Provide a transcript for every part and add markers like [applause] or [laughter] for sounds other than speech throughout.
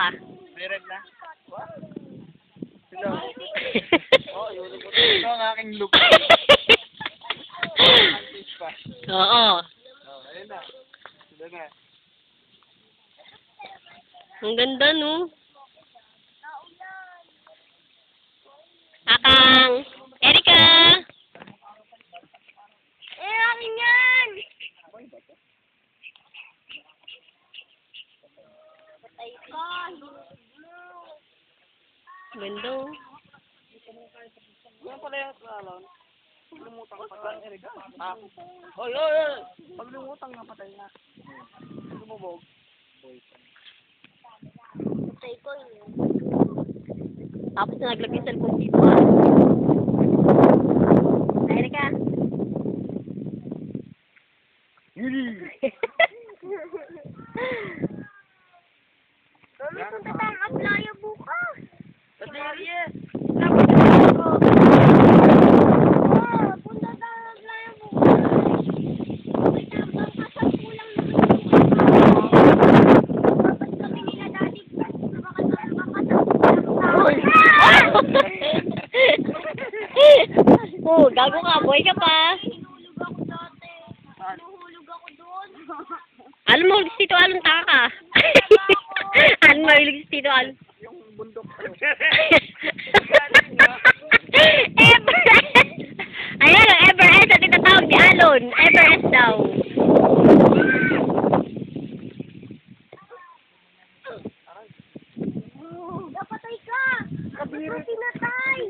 ka. Meron na. Sino? [laughs] Oh, yun. Ito ang aking look. Pa. [laughs] Oo. Oh, ayun na. Sino na? Ang ganda, no? Akang! Erika! Eh, akin yan! Patay ka. Ganda, oh. Yan pala yung alon. Lumutang ka patay. Erika. Ah. Oy, oy, oy. Pag lumutang na patay na. Lumubog. Patay ko yun. Tapos na naglagay sa cellphone dito, ah. Erika! Mami, [laughs] oh, gago ka, boy ka pa. Hinulog ako doon. Alam mo, si Tito Alon, taka ka. Alam mo, ilig si Tito Alon. Yung bundok. Everest! Ayan, ang Everest at itatawag ni Alon. Everest daw. Napatay ka! Kapit mo pinatay!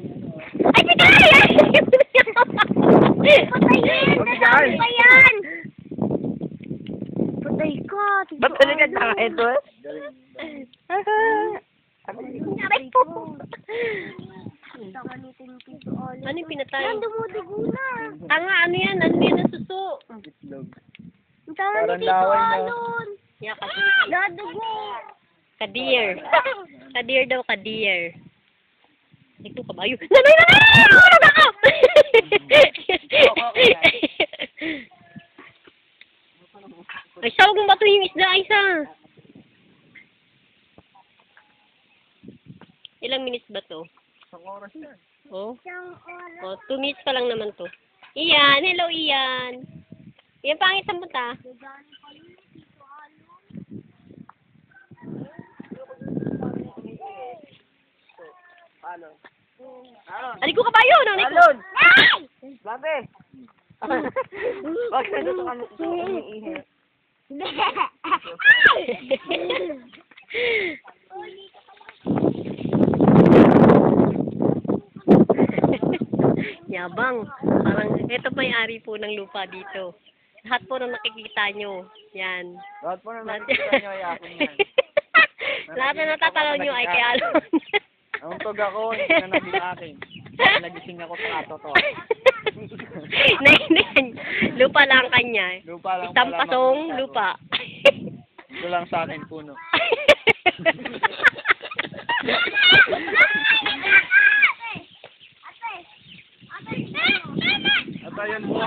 Ay, si Kaya! Patayin! Pagkay! Nasabi pa yan! Patay ka! Ba't talaga taka ito? Aray po! Tanga. Ano yung pinatay? Yan, dumudugo na. Tanga, ano yan? Ano yan ang suso? Ang tanga ni Tito na. Alon. Yeah, kasi. Nadugo. Kadir. [laughs] Kadir daw, kadir. Ito kabayo. Nanay, nanay! Tulog ako! [laughs] Ay, sawag mo ba ito yung isda, Isa? Ilang minutes ba to? Isang oras yan. Oh, Isang oras. oh, two minutes pa lang naman to. Iyan, hello Iyan. Iyan, pangit sa yun, Tito Alon. Alon. Alon. Aliko kabayo, ko. Alon! Ay! Babe! [laughs] Bakit nandito ka sa umiihi? [laughs] Yabang. Parang, ito pa yung ari po ng lupa dito. Lahat po na nakikita nyo. Yan. Lahat po na nakikita nyo ay akin yan. [laughs] Lahat na natatalaw nyo ay kay Alon. Nauntog ako, hindi na naging akin. Nagising ako sa ato to. [laughs] Naindihan. lupa lang kanya. Lupa lang Isang pala pasong makikita ko. lupa. Ito lang sa akin puno. Ate! Ate! Ate! At ayun po